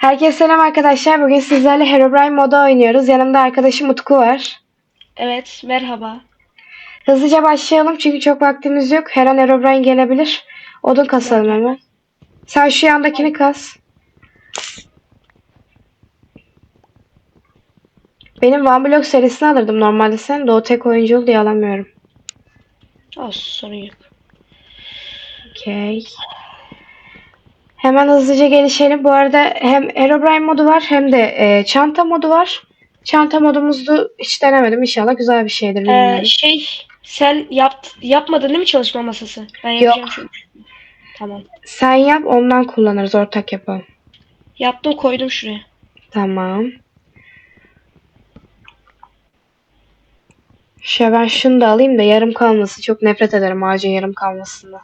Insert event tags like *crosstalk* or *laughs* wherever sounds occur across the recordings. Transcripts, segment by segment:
Herkese selam arkadaşlar. Bugün sizlerle Herobrine moda oynuyoruz. Yanımda arkadaşım Utku var. Evet, merhaba. Hızlıca başlayalım çünkü çok vaktimiz yok. Her an Herobrine gelebilir. Odun kasalım hemen. Sen şu yandakini kas. Benim One Block serisini alırdım normalde sen o tek oyunculu diye alamıyorum. Olsun, sorun yok. Okey. Hemen hızlıca gelişelim. Bu arada hem Herobrine modu var hem de e, çanta modu var. Çanta modumuzu hiç denemedim. İnşallah güzel bir şeydir. Ee, bilmiyorum. şey, sen yapt, yapmadın değil mi çalışma masası? Ben yapacağım çünkü. Tamam. Sen yap ondan kullanırız. Ortak yapalım. Yaptım, koydum şuraya. Tamam. Şöyle ben şunu da alayım da yarım kalmasın. Çok nefret ederim ağacın yarım kalmasından.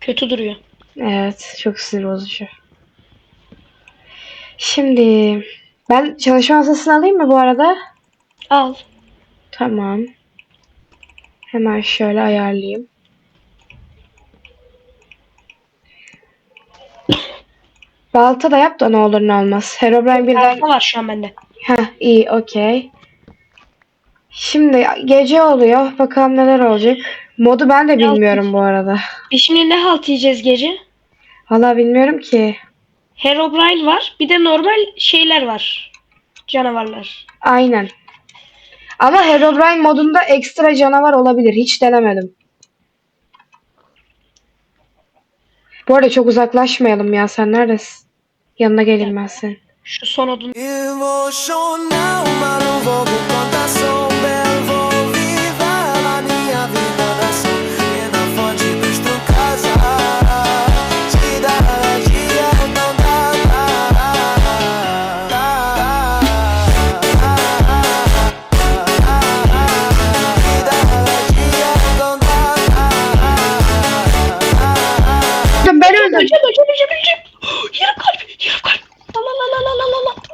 Kötü duruyor. Evet, çok sinir bozucu. Şimdi ben çalışma masasını alayım mı bu arada? Al. Tamam. Hemen şöyle ayarlayayım. Balta da yap da ne olur ne olmaz. Herobrine birden... Alfa var şu an bende. Heh iyi okey. Şimdi gece oluyor. Bakalım neler olacak. Modu ben de bilmiyorum bu arada. Biz şimdi ne halt yiyeceğiz gece? Valla bilmiyorum ki. Herobrine var, bir de normal şeyler var. Canavarlar. Aynen. Ama Herobrine modunda ekstra canavar olabilir. Hiç denemedim. Bu arada çok uzaklaşmayalım ya. Sen neredesin? Yanına geleyim ben senin. Şu son odun.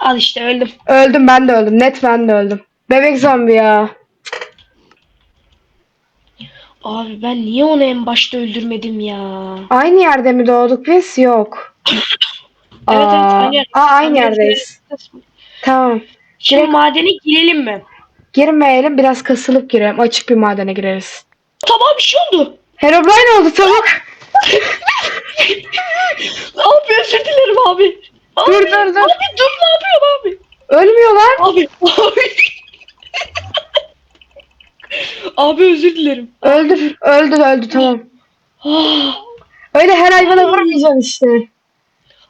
Al işte öldüm. Öldüm ben de öldüm. Net ben de öldüm. Bebek zombi ya. Abi ben niye onu en başta öldürmedim ya? Aynı yerde mi doğduk biz? Yok. *laughs* Evet evet aynı yer. Aa, aynı yerdeyiz. Tamam. Şimdi Direkt- madene girelim mi? Girmeyelim biraz kasılıp girelim. Açık bir madene gireriz. Tamam bir şey oldu. Herobrine oldu tavuk. *laughs* Abi özür dilerim abi. Abi, Dur, dur, dur. Abi dur ne yapıyorsun abi? Ölmüyor lan. Abi abi. abi özür dilerim. Öldü. Öldü öldü tamam. Ah, Öyle her hayvana vurmayacaksın işte.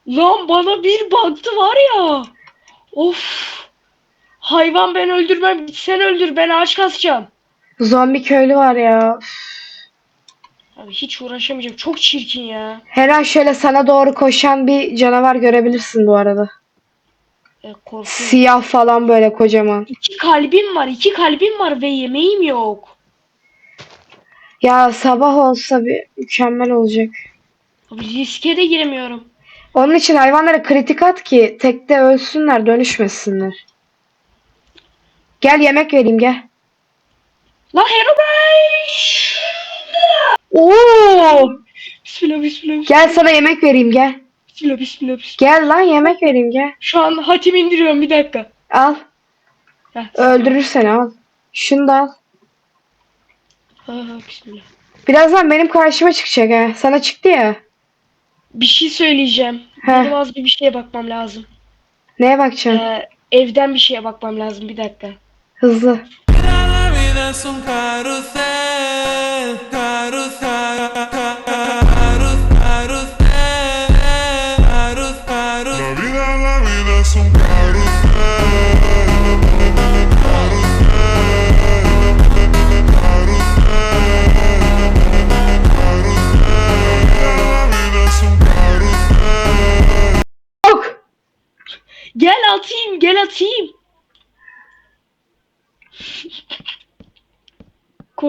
lan bana bir baktı var ya. Of. Hayvan ben öldürmem. Sen öldür ben ağaç kasacağım. Zombi köylü var ya. Abi hiç uğraşamayacağım. Çok çirkin ya. Her an şöyle sana doğru koşan bir canavar görebilirsin bu arada. E, korkuyorum. Siyah falan böyle kocaman. İki kalbim var. iki kalbim var ve yemeğim yok. Ya sabah olsa bir mükemmel olacak. Abi riske de giremiyorum. Onun için hayvanlara kritik at ki tekte ölsünler dönüşmesinler. Gel yemek vereyim gel. Lan Herobrine! Oo! Bismillah bismillah. Gel sana yemek vereyim gel. Bismillah bismillah. bismillah. Gel lan yemek vereyim gel. Şu an hatim indiriyorum bir dakika. Al. Heh, Öldürür seni al. Şunu da al. Bismillah. Birazdan benim karşıma çıkacak ha. Sana çıktı ya. Bir şey söyleyeceğim. Heh. Benim az bir bir şeye bakmam lazım. Neye bakacaksın? Ee, evden bir şeye bakmam lazım bir dakika. Hızlı.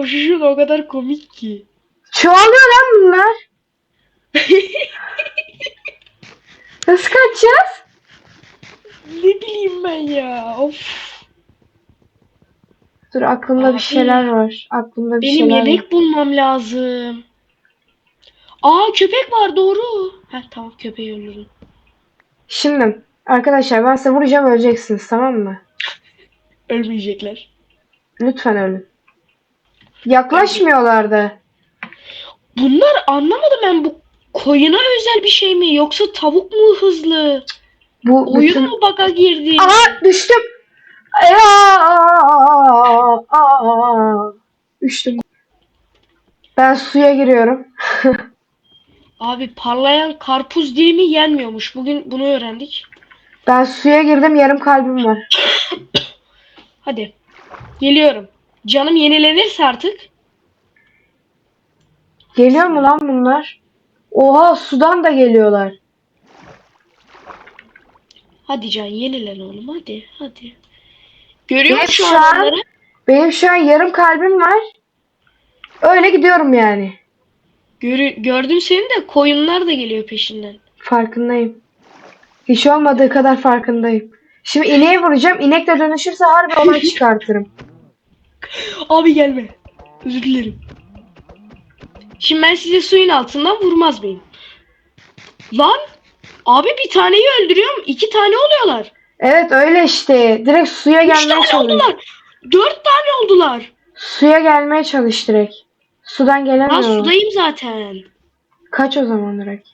Koşuşun o kadar komik ki. Çoğalıyor lan bunlar. Nasıl kaçacağız? Ne bileyim ben ya. Of. Dur aklımda Abi. bir şeyler var. Aklımda bir Benim şeyler var. yemek bulmam lazım. Aa köpek var doğru. Heh tamam köpeği öldürdüm. Şimdi arkadaşlar ben size vuracağım öleceksiniz tamam mı? *laughs* Ölmeyecekler. Lütfen ölün. Yaklaşmıyorlardı. Bunlar anlamadım ben bu koyuna özel bir şey mi yoksa tavuk mu hızlı? Bu Oyun bütün... mu bug'a girdi? Aha düştüm. Aa, düştüm. Ben suya giriyorum. *laughs* Abi parlayan karpuz dilimi yenmiyormuş. Bugün bunu öğrendik. Ben suya girdim yarım kalbim var. *coughs* Hadi. Geliyorum. Canım yenilenirse artık. Geliyor mu lan bunlar? Oha sudan da geliyorlar. Hadi can yenilen oğlum hadi hadi. Görüyor musun şu an-? Benim şu an yarım kalbim var. Öyle gidiyorum yani. Görü gördüm seni de koyunlar da geliyor peşinden. Farkındayım. Hiç olmadığı kadar farkındayım. Şimdi ineğe vuracağım. İnek de dönüşürse harbi olay çıkartırım. *laughs* *laughs* Abi gelme. Özür dilerim. Şimdi ben size suyun altından vurmaz mıyım? Lan! Abi bir taneyi öldürüyorum. iki tane oluyorlar. Evet öyle işte. Direkt suya Üç gelmeye tane çalış. oldular. Dört tane oldular. Suya gelmeye çalış direkt. Sudan Ben gelemiyorum. sudayım zaten. Kaç o zaman direkt.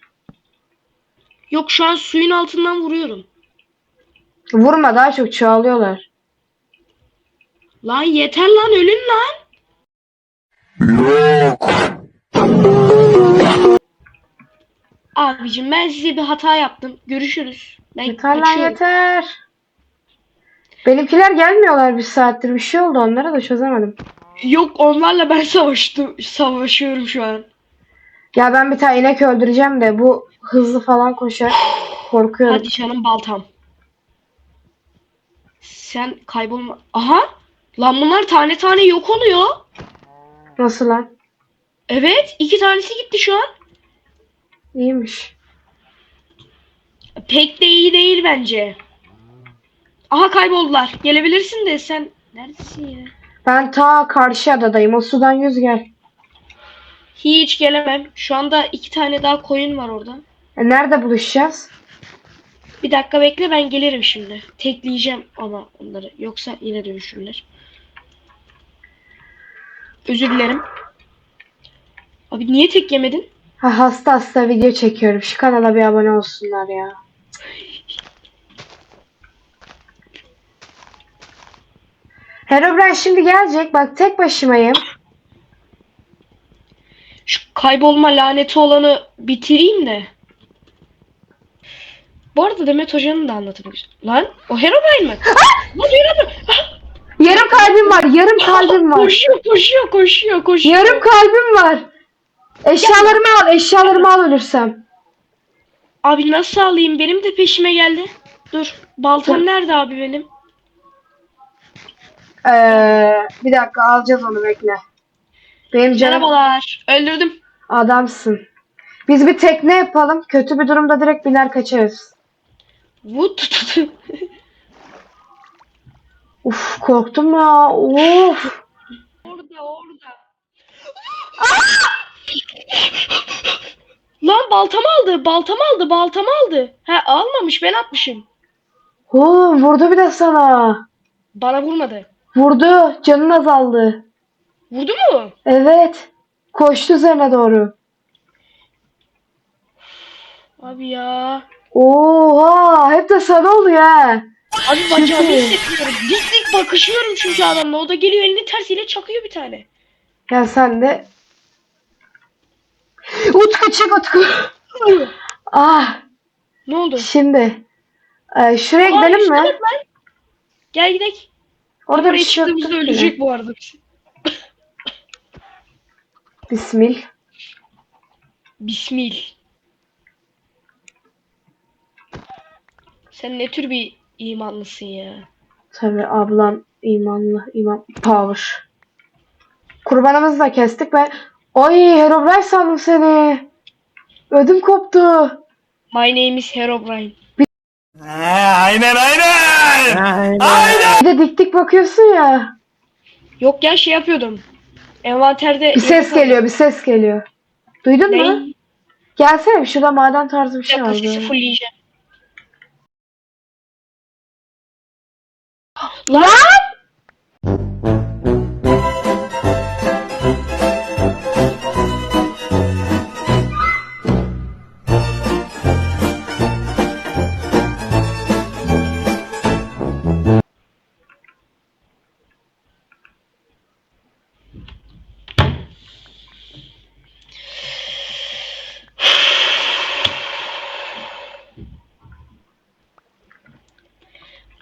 Yok şu an suyun altından vuruyorum. Vurma daha çok çoğalıyorlar. Lan yeter lan ölün lan. Yok. Abicim ben size bir hata yaptım. Görüşürüz. Ben Yeter lan kaçıyorum. yeter. Benimkiler gelmiyorlar bir saattir. Bir şey oldu onlara da çözemedim. Yok onlarla ben savaştım. Savaşıyorum şu an. Ya ben bir tane inek öldüreceğim de bu hızlı falan koşar. Korkuyorum. Hadi canım baltam. Sen kaybolma. Aha! Lan bunlar tane tane yok oluyor. Nasıl lan? Evet, iki tanesi gitti şu an. İyiymiş. Pek de iyi değil bence. Aha kayboldular. Gelebilirsin de sen neredesin ya? Ben ta karşı adadayım. O sudan yüz gel. Hiç gelemem. Şu anda iki tane daha koyun var orada. E, nerede buluşacağız? Bir dakika bekle ben gelirim şimdi. Tekleyeceğim ama onları. Yoksa yine dönüşürler. Özür dilerim. Abi niye tek yemedin? Ha, hasta hasta video çekiyorum. Şu kanala bir abone olsunlar ya. Herobrine şimdi gelecek. Bak tek başımayım. Şu kaybolma laneti olanı bitireyim de. Bu arada Demet Hoca'nın da anlatımı güzel. Lan o Herobrine mi? Lan Herobrine. Yarım kalbim var. Yarım kalbim var. Koşuyor koşuyor koşuyor koşuyor. Yarım kalbim var. Eşyalarımı al. Eşyalarımı al ölürsem. Abi nasıl alayım? Benim de peşime geldi. Dur. Baltam nerede abi benim? Ee, bir dakika alacağız onu bekle. Benim canım Merhabalar. Öldürdüm. adamsın. Biz bir tekne yapalım. Kötü bir durumda direkt biner kaçarız. Tututu. *laughs* Uf korktum ya. Uf. Orada orada. Lan baltam aldı. Baltam aldı. Baltam aldı. Ha almamış. Ben atmışım. Oğlum vurdu bir de sana. Bana vurmadı. Vurdu. Canın azaldı. Vurdu mu? Evet. Koştu üzerine doğru. Abi ya. Oha. Hep de sana oluyor ha. Abi bacağımı Çünkü- hissediyorum. Bakışıyorum çünkü adamla. O da geliyor elini tersiyle çakıyor bir tane. Ya sen de. Utku çık Utku. Ah. Ne oldu? Şimdi. Ee, şuraya Aa, gidelim mi? lan. Gel gidelim. Orada bir şey yok. ölecek bu arada. Bismil. Bismil. Sen ne tür bir imanlısın ya? Tabi ablam imanlı. iman power. Kurbanımızı da kestik ve Oy Herobrine sandım seni. Ödüm koptu. My name is Herobrine. aynen aynen. Bir de dik dik bakıyorsun ya. Yok ya şey yapıyordum. Envanterde Bir ses geliyor, bir ses geliyor. Duydun mu? Ne? Gelsene bir şurada maden tarzı bir Bir şey dakika sesi aldı. fullleyeceğim. Lan!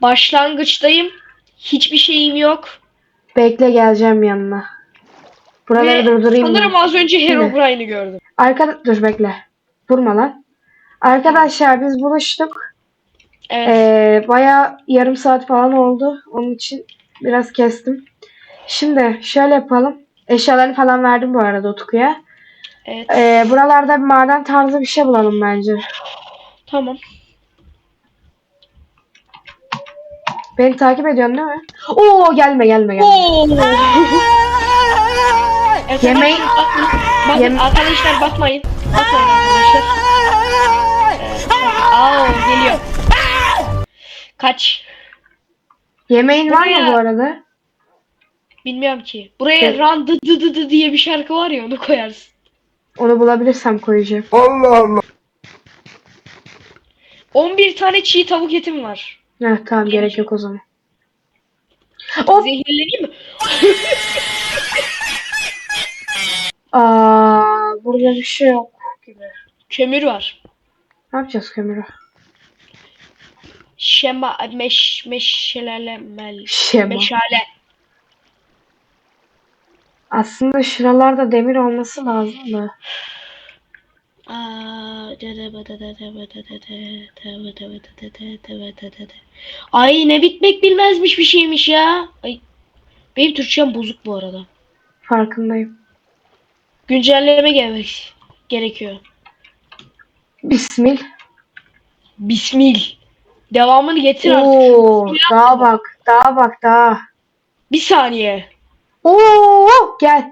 Başlangıçtayım. Hiçbir şeyim yok. Bekle geleceğim yanına. Buraları Ve durdurayım mı? sanırım az önce Şimdi. Herobrine'i gördüm. Arka... Dur bekle. Vurma lan. Arkadaşlar biz buluştuk. Evet. Ee, bayağı yarım saat falan oldu. Onun için biraz kestim. Şimdi şöyle yapalım. Eşyalarını falan verdim bu arada Utku'ya. evet. Ee, buralarda bir maden tarzı bir şey bulalım bence. Tamam. Beni takip ediyorsun değil mi? Oo gelme gelme gelme. Yemeği- arkadaşlar, bakın, Yem- arkadaşlar bakmayın. Bakmayın arkadaşlar. Aa geliyor. Kaç. Yemeğin var mı Buraya- bu arada? Bilmiyorum ki. Buraya Evet. Run dı dı dı dı diye bir şarkı var ya onu koyarsın. Onu bulabilirsem koyacağım. 11 tane çiğ tavuk etim var. Heh, tamam gerek yok o zaman. Of! Zehirleneyim mi? Aa, burada bir şey yok. Kömür var. Ne yapacağız kömürü? Şema meş meşelele mel. Şema. Meşale. Aslında şuralarda demir olması lazım da. Ay ne bitmek bilmezmiş bir şeymiş ya. Ay. Benim Türkçem bozuk bu arada. Farkındayım. Güncelleme gelmek gerekiyor. Bismil. Bismil. Devamını getir artık. Oo, daha bak, daha bak, daha. Bir saniye. Oo, gel.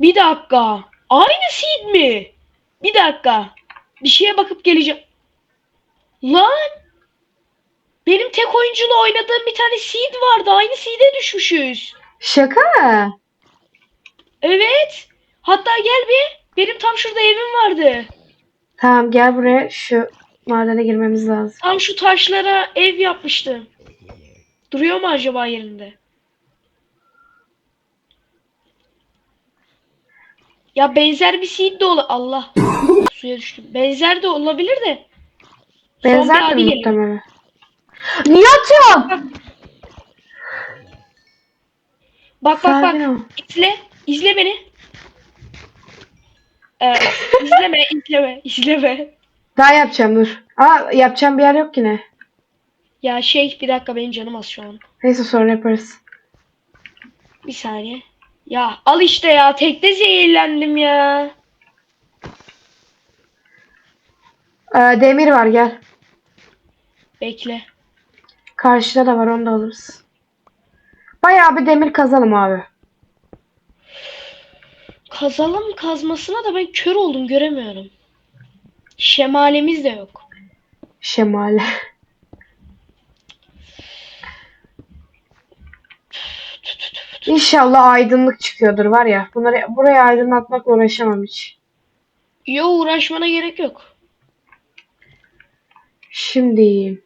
Bir dakika. Aynı seed mi? Bir dakika. Bir şeye bakıp geleceğim. Lan. Benim tek oyunculu oynadığım bir tane seed vardı. Aynı seed'e düşmüşüz. Şaka? Evet. Hatta gel bir. Benim tam şurada evim vardı. Tamam gel buraya şu madene girmemiz lazım. Tam şu taşlara ev yapmıştım. Duruyor mu acaba yerinde? Ya benzer bir seed de ol Allah. *laughs* Suya düştüm. Benzer de olabilir de. Benzer geliyor. muhtemelen? Niye atıyorsun? Bak bak bak. Ol. İzle. İzle beni. Evet. izleme, *laughs* izleme, izleme. Daha yapacağım dur. Aa yapacağım bir yer yok yine. Ya şey bir dakika benim canım az şu an. Neyse sonra yaparız. Bir saniye. Ya al işte ya tekte zehirlendim ya. Ee, demir var gel. Bekle. Karşıda da var onu da alırız. Bayağı bir demir kazalım abi. Kazalım kazmasına da ben kör oldum göremiyorum. Şemalemiz de yok. Şemale. *laughs* İnşallah aydınlık çıkıyordur var ya. Bunları buraya aydınlatmakla uğraşamam hiç. Yo uğraşmana gerek yok. Şimdi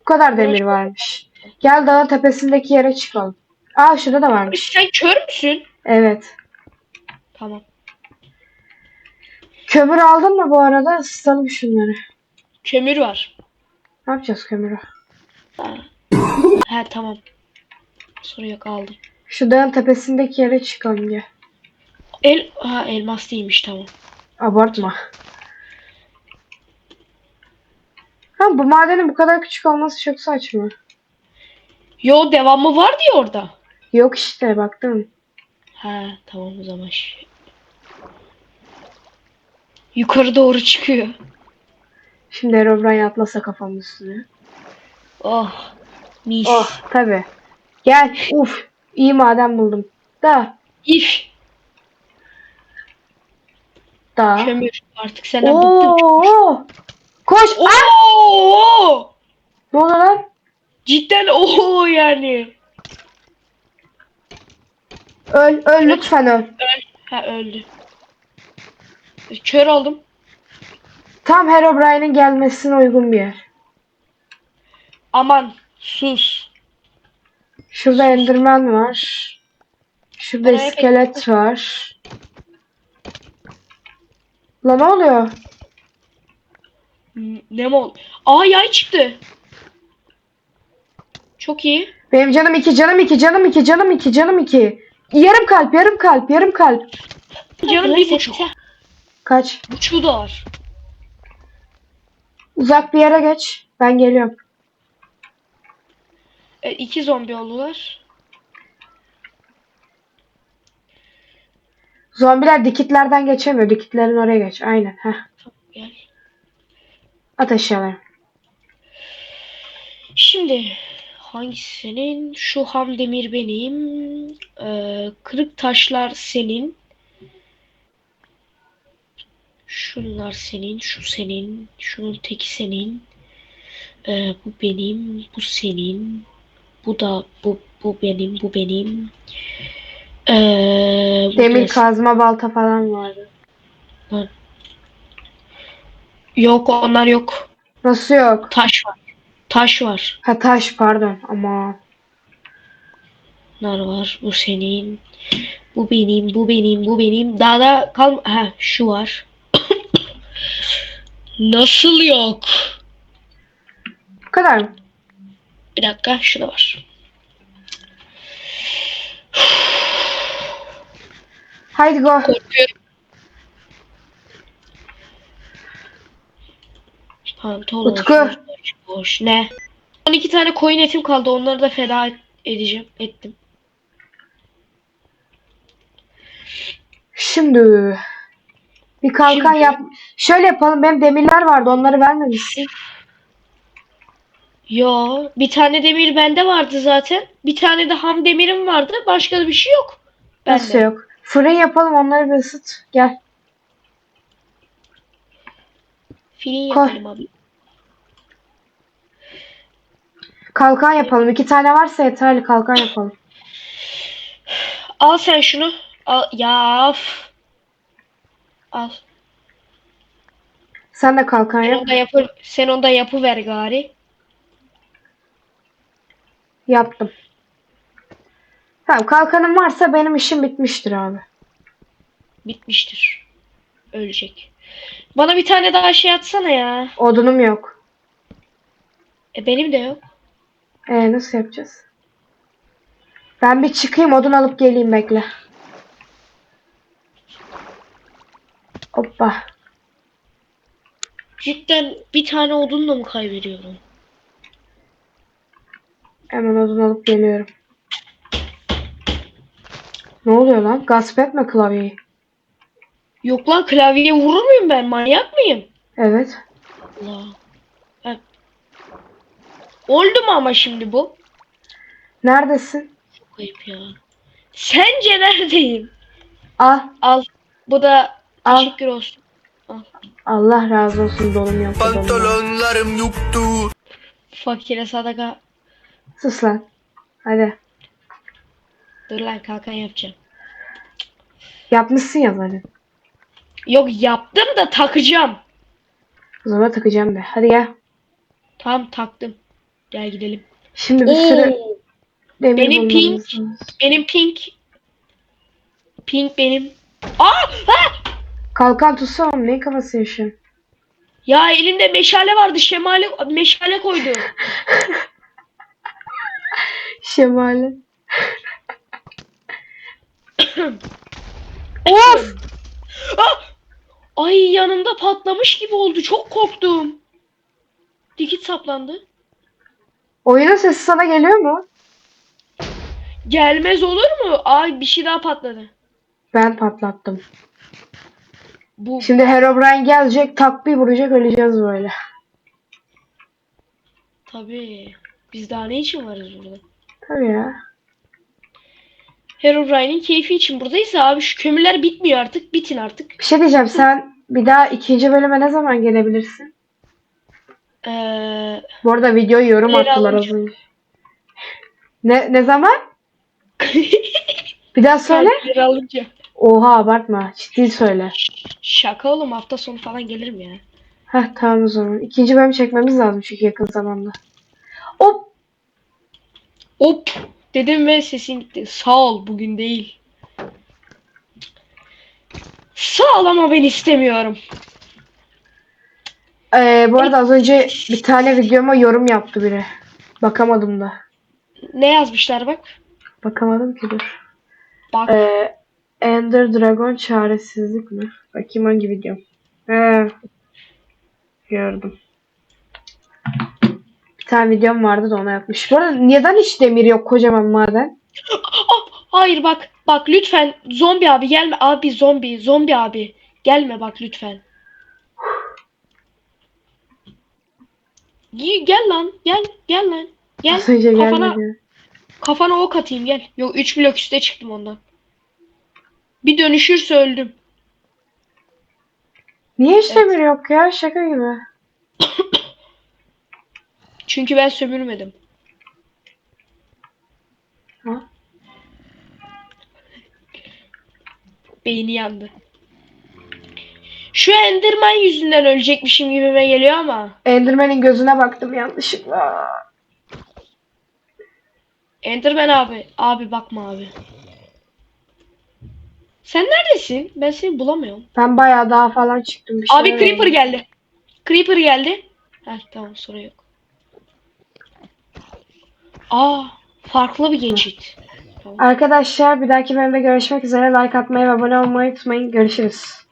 bu kadar demir varmış. Gel dağın tepesindeki yere çıkalım. Aa şurada da varmış. sen kör müsün? Evet. Tamam. Kömür aldın mı bu arada? Isıtalım şunları. Kömür var. Ne yapacağız kömürü? Ha, He tamam. Sorun yok aldım. Şu dağın tepesindeki yere çıkalım gel. El ha elmas değilmiş tamam. Abartma. Ha bu madenin bu kadar küçük olması çok saçma. Yo devamı var diye orada. Yok işte baktım. Ha tamam o zaman. Yukarı doğru çıkıyor. Şimdi Herobrine atlasa kafamın üstüne. Oh. Mis. Oh tabi. Gel. Uf. İyi maden buldum. Da. İf. Da. Kömür. Artık senden bıktım. Koş. Oo! Ne oldu lan? Cidden oho yani. Öl, öl lütfen öl. Ha öldü. Kör oldum. Tam Herobrine'in gelmesine uygun bir yer. Aman sus. Şurada Enderman var. Şurada Oraya iskelet var. Lan ne oluyor? Hmm, Ne mi oldu? Aa yay çıktı. Çok iyi. Benim canım iki, canım iki, canım iki, canım iki, canım iki. Yarım kalp, yarım kalp, yarım kalp. Canım bir buçuk. Kaç. Buçuğu da var. Uzak bir yere geç. Ben geliyorum. E, iki zombi oldular. Zombiler dikitlerden geçemiyor. Dikitlerin oraya geç. Aynen. Heh. Gel. At eşyaları. Şimdi hangisi senin? Şu ham demir benim. Ee, kırık taşlar senin. Şunlar senin, şu senin, şunun teki senin. Ee, bu benim, bu senin. Bu da bu bu benim, bu benim. Ee, bu Demir da- kazma balta falan vardı. Yok onlar yok. Nasıl yok? Taş var. Taş var. Ha taş pardon. Ama Bunlar var. Bu senin. Bu benim. Bu benim. Bu benim. Daha da kal. Ha şu var. *coughs* Nasıl yok? bu kadar mı? Bir dakika. Şu da var. Haydi go. Korkuyorum. Pantolon. Utku. Boş, boş. Ne? 12 tane koyun etim kaldı. Onları da feda et- edeceğim. Ettim. Şimdi bir kalkan Şimdi- yap. Şöyle yapalım. Benim demirler vardı. Onları vermemişsin. Yo, bir tane demir bende vardı zaten. Bir tane de ham demirim vardı. Başka da bir şey yok. Bende. Nasıl yok? Fırın yapalım. Onları bir ısıt. Gel. Koy. yapalım abi. Kalkan yapalım. İki tane varsa yeterli. Kalkan yapalım. Al sen şunu. Al. Ya. üf. Al. Sen de kalkan Sen yap. onda yapı, sen onda yapıver gari. Yaptım. Tamam kalkanım varsa benim işim bitmiştir abi. Bitmiştir. Ölecek. Bana bir tane daha şey atsana ya. Odunum yok. E benim de yok. Ee, nasıl yapacağız? Ben bir çıkayım odun alıp geleyim bekle. Hoppa. Cidden bir tane odunla mı kaybediyorum? Hemen odun alıp geliyorum. Ne oluyor lan? Gasp etme klavyeyi. Yok lan klavyeye vurur muyum ben? Manyak mıyım? Evet. Allah. Ha. Oldu mu ama şimdi bu? Neredesin? Çok ayıp ya. Sence neredeyim? Al. Al. Bu da Al. teşekkür olsun. Allah razı olsun dolum yok. Pantolonlarım yoktu Fakire sadaka. Sus lan. Hadi. Dur lan kalkan yapacağım. Yapmışsın ya zaten. Yok yaptım da takacağım. O zaman takacağım be. Hadi gel. Tam taktım. Gel gidelim. Şimdi bir sürü Oo, demir benim pink. benim pink. Pink benim. Aa! Ha! Kalkan oğlum. Neyin kafası yaşıyorsun? Ya elimde meşale vardı. Şemale meşale koydu. *laughs* Şemale. *coughs* of! Ah! Ay yanımda patlamış gibi oldu. Çok korktum. Dikit saplandı. Oyunun sesi sana geliyor mu? Gelmez olur mu? Ay bir şey daha patladı. Ben patlattım. Bu Şimdi Herobrine gelecek, tak bir vuracak, öleceğiz böyle. tabii. Biz daha ne için varız burada? Tabii ya. Herobrine'in keyfi için buradayız abi. Şu kömürler bitmiyor artık. Bitin artık. Bir şey diyeceğim, sen bir daha ikinci bölüme ne zaman gelebilirsin? Ee, Bu arada videoyu yorum Neleri attılar az önce. Ne ne zaman? *laughs* Bir daha söyle. Kalpleri alınca. Oha abartma. Ciddi söyle. Şaka oğlum hafta sonu falan gelirim ya. Heh tamam o zaman. İkinci bölüm çekmemiz lazım çünkü yakın zamanda. Hop. Hop dedim ve sesin gitti. Sağ ol bugün değil. Sağ ol ama ben istemiyorum. Ee, bu arada az önce bir tane videoma yorum yaptı biri. Bakamadım da. Ne yazmışlar bak. Bakamadım ki dur. Bak. Ee, Ender Dragon çaresizlik mi? Bakayım hangi videom. He. Gördüm. Bir tane videom vardı da ona yapmış. Bu arada neden hiç demir yok kocaman maden? Ah, hayır bak. Bak lütfen zombi abi gelme. Abi zombi. Zombi abi. Gelme bak lütfen. Gel lan. Gel. Gel lan. Gel. Kafana, gelmedi. kafana ok atayım gel. Yok 3 blok üste çıktım ondan. Bir dönüşürse öldüm. Niye hiç Evet. demir yok ya? Şaka gibi. *coughs* Çünkü ben sömürmedim. Ha? Beyni yandı. Şu Enderman yüzünden ölecekmişim gibime geliyor ama. Enderman'in gözüne baktım yanlışlıkla. Enderman abi. Abi bakma abi. Sen neredesin? Ben seni bulamıyorum. Ben bayağı daha falan çıktım. Bir Abi Creeper oldu. geldi. Creeper geldi. Heh tamam sorun yok. Aa farklı bir geçit. Arkadaşlar bir dahaki bölümde görüşmek üzere. Like atmayı ve abone olmayı unutmayın. Görüşürüz.